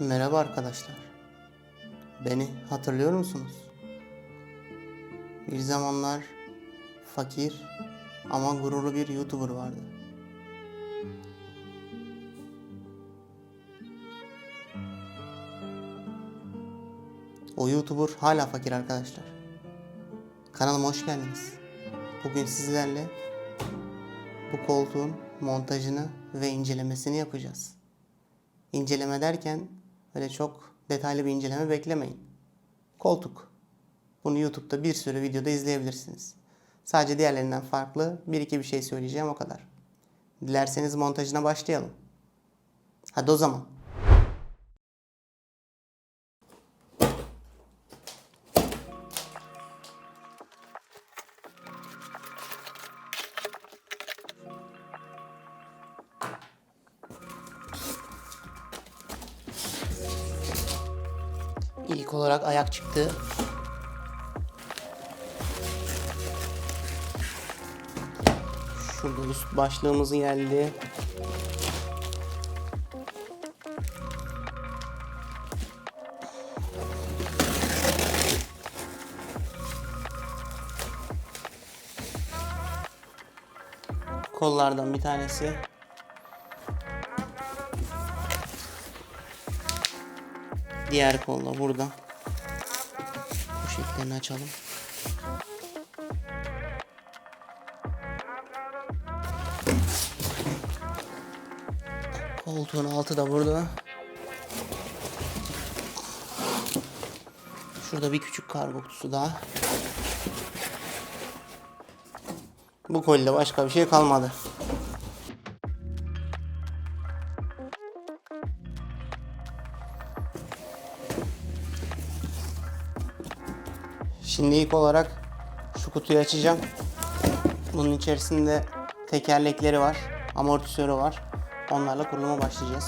Merhaba arkadaşlar. Beni hatırlıyor musunuz? Bir zamanlar fakir ama gururlu bir YouTuber vardı. O YouTuber hala fakir arkadaşlar. Kanalıma hoş geldiniz. Bugün sizlerle bu koltuğun montajını ve incelemesini yapacağız. İnceleme derken öyle çok detaylı bir inceleme beklemeyin. Koltuk. Bunu YouTube'da bir sürü videoda izleyebilirsiniz. Sadece diğerlerinden farklı bir iki bir şey söyleyeceğim o kadar. Dilerseniz montajına başlayalım. Hadi o zaman. Ayak çıktı. Şurada üst başlığımız geldi. Kollardan bir tanesi. Diğer kolla burada. Poşetlerini açalım. Koltuğun altı da burada. Şurada bir küçük kargo kutusu daha. Bu kolide başka bir şey kalmadı. Şimdi ilk olarak şu kutuyu açacağım. Bunun içerisinde tekerlekleri var, amortisörü var. Onlarla kuruluma başlayacağız.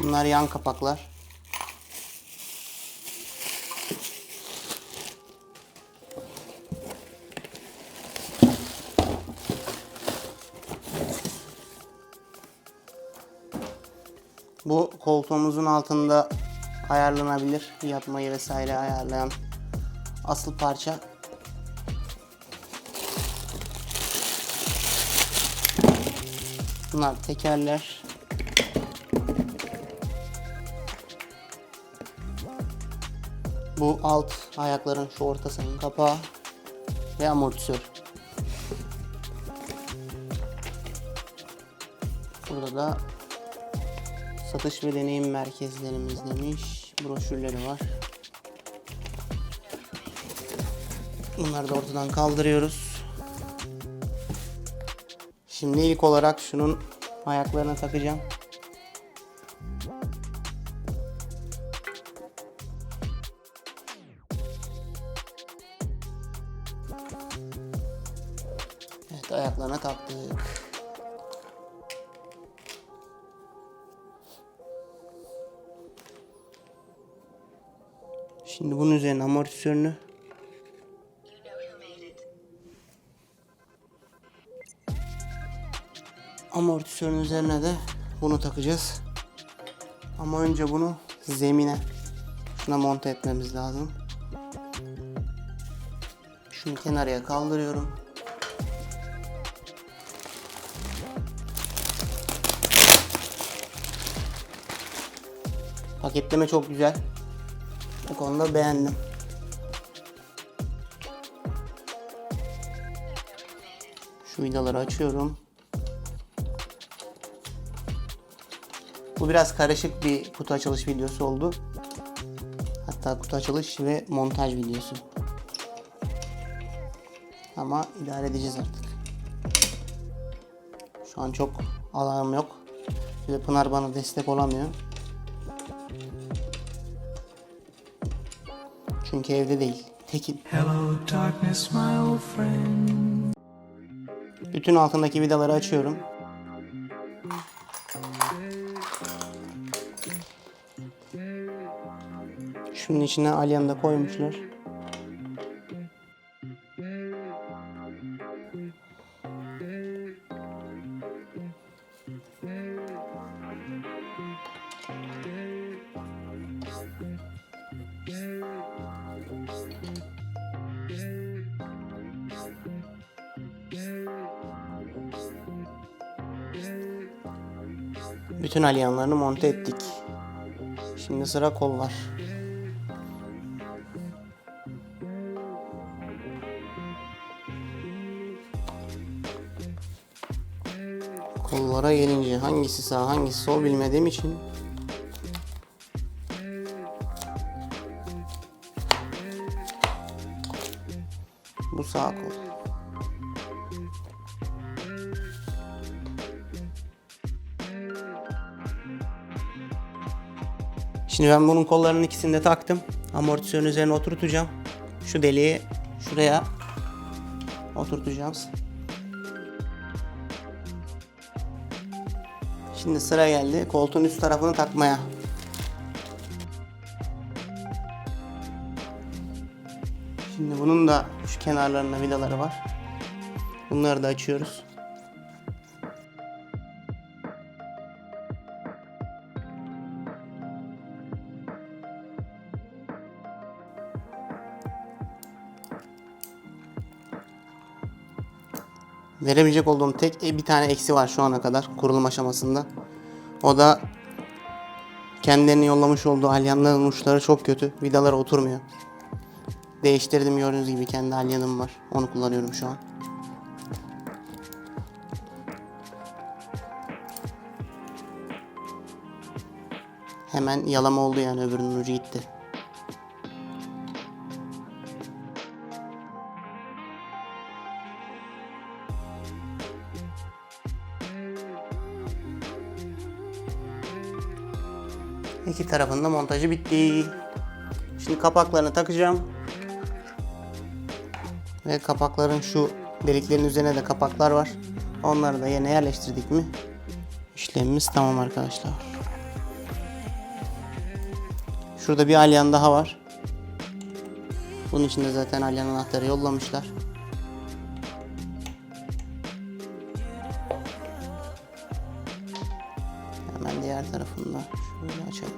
Bunlar yan kapaklar. Bu koltuğumuzun altında ayarlanabilir. Yatmayı vesaire ayarlayan asıl parça. Bunlar tekerler. Bu alt ayakların şu ortasının kapağı ve amortisör. Burada da Satış ve deneyim merkezlerimiz demiş. Broşürleri var. Bunları da ortadan kaldırıyoruz. Şimdi ilk olarak şunun ayaklarına takacağım. Şimdi bunun üzerine amortisörünü amortisörün üzerine de bunu takacağız. Ama önce bunu zemine şuna monte etmemiz lazım. Şunu kenarıya kaldırıyorum. Paketleme çok güzel. Bu konuda beğendim. Şu vidaları açıyorum. Bu biraz karışık bir kutu açılış videosu oldu. Hatta kutu açılış ve montaj videosu. Ama idare edeceğiz artık. Şu an çok alanım yok. Bir de Pınar bana destek olamıyor. Çünkü evde değil. Tekin. Hello, darkness, my old friend. Bütün altındaki vidaları açıyorum. Şunun içine alyan da koymuşlar. Bütün alyanlarını monte ettik. Şimdi sıra kollar. Kollara gelince hangisi sağ hangisi sol bilmediğim için bu sağ kol. Şimdi ben bunun kollarının ikisini de taktım. Amortisörün üzerine oturtacağım. Şu deliği şuraya oturtacağız. Şimdi sıra geldi koltuğun üst tarafını takmaya. Şimdi bunun da şu kenarlarında vidaları var. Bunları da açıyoruz. Verebilecek olduğum tek e, bir tane eksi var şu ana kadar kurulum aşamasında. O da kendilerini yollamış olduğu alyanların uçları çok kötü. Vidalara oturmuyor. Değiştirdim gördüğünüz gibi kendi alyanım var. Onu kullanıyorum şu an. Hemen yalama oldu yani öbürünün ucu gitti. İki tarafında montajı bitti. Şimdi kapaklarını takacağım. Ve kapakların şu deliklerin üzerine de kapaklar var. Onları da yerine yerleştirdik mi işlemimiz tamam arkadaşlar. Şurada bir alyan daha var. Bunun için de zaten alyan anahtarı yollamışlar. Açalım.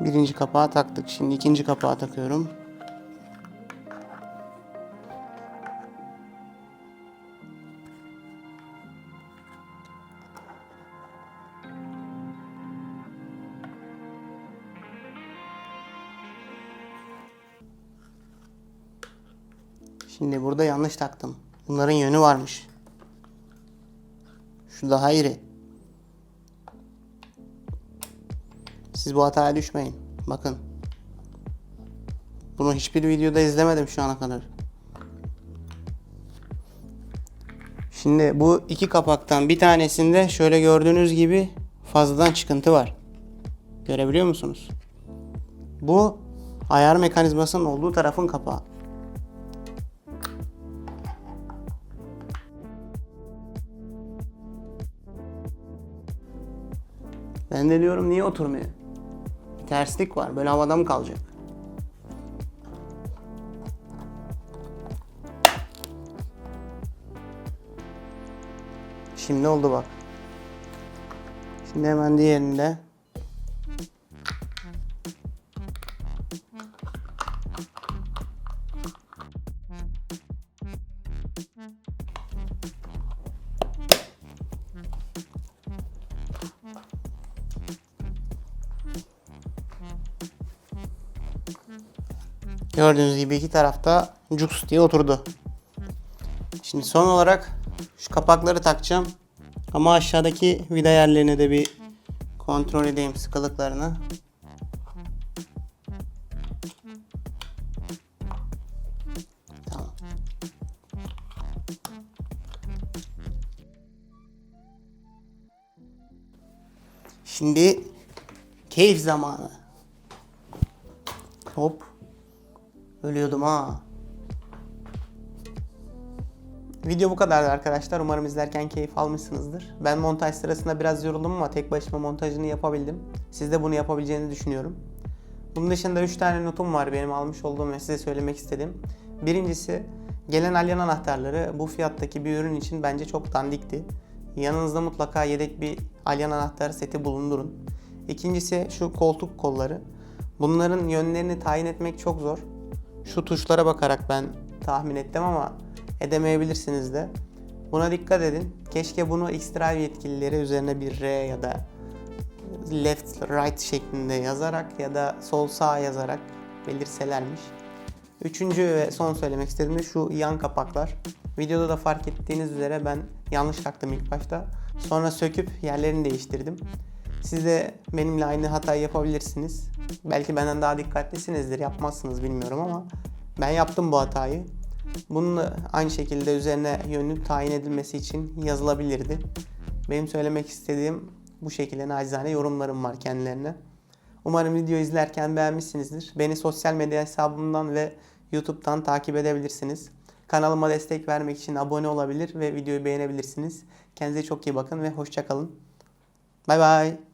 Birinci kapağı taktık. Şimdi ikinci kapağı takıyorum. Şimdi burada yanlış taktım. Bunların yönü varmış. Şu daha iri. Siz bu hataya düşmeyin. Bakın. Bunu hiçbir videoda izlemedim şu ana kadar. Şimdi bu iki kapaktan bir tanesinde şöyle gördüğünüz gibi fazladan çıkıntı var. Görebiliyor musunuz? Bu ayar mekanizmasının olduğu tarafın kapağı. Ben de diyorum niye oturmuyor? Bir terslik var. Böyle havada mı kalacak? Şimdi oldu bak. Şimdi hemen diğerinde Gördüğünüz gibi iki tarafta cuks diye oturdu. Şimdi son olarak şu kapakları takacağım. Ama aşağıdaki vida yerlerini de bir kontrol edeyim sıkılıklarını. Şimdi keyif zamanı. Hop. Ölüyordum ha. Video bu kadardı arkadaşlar. Umarım izlerken keyif almışsınızdır. Ben montaj sırasında biraz yoruldum ama tek başıma montajını yapabildim. Siz de bunu yapabileceğini düşünüyorum. Bunun dışında 3 tane notum var benim almış olduğum ve size söylemek istedim. Birincisi gelen alyan anahtarları bu fiyattaki bir ürün için bence çok dandikti. Yanınızda mutlaka yedek bir alyan anahtar seti bulundurun. İkincisi şu koltuk kolları. Bunların yönlerini tayin etmek çok zor. Şu tuşlara bakarak ben tahmin ettim ama edemeyebilirsiniz de. Buna dikkat edin. Keşke bunu X-Drive yetkilileri üzerine bir R ya da left right şeklinde yazarak ya da sol sağ yazarak belirselermiş. Üçüncü ve son söylemek istediğim de şu yan kapaklar. Videoda da fark ettiğiniz üzere ben yanlış taktım ilk başta. Sonra söküp yerlerini değiştirdim. Siz de benimle aynı hatayı yapabilirsiniz. Belki benden daha dikkatlisinizdir, yapmazsınız bilmiyorum ama ben yaptım bu hatayı. Bunun aynı şekilde üzerine yönü tayin edilmesi için yazılabilirdi. Benim söylemek istediğim bu şekilde nacizane yorumlarım var kendilerine. Umarım video izlerken beğenmişsinizdir. Beni sosyal medya hesabımdan ve YouTube'dan takip edebilirsiniz. Kanalıma destek vermek için abone olabilir ve videoyu beğenebilirsiniz. Kendinize çok iyi bakın ve hoşçakalın. Bay bay.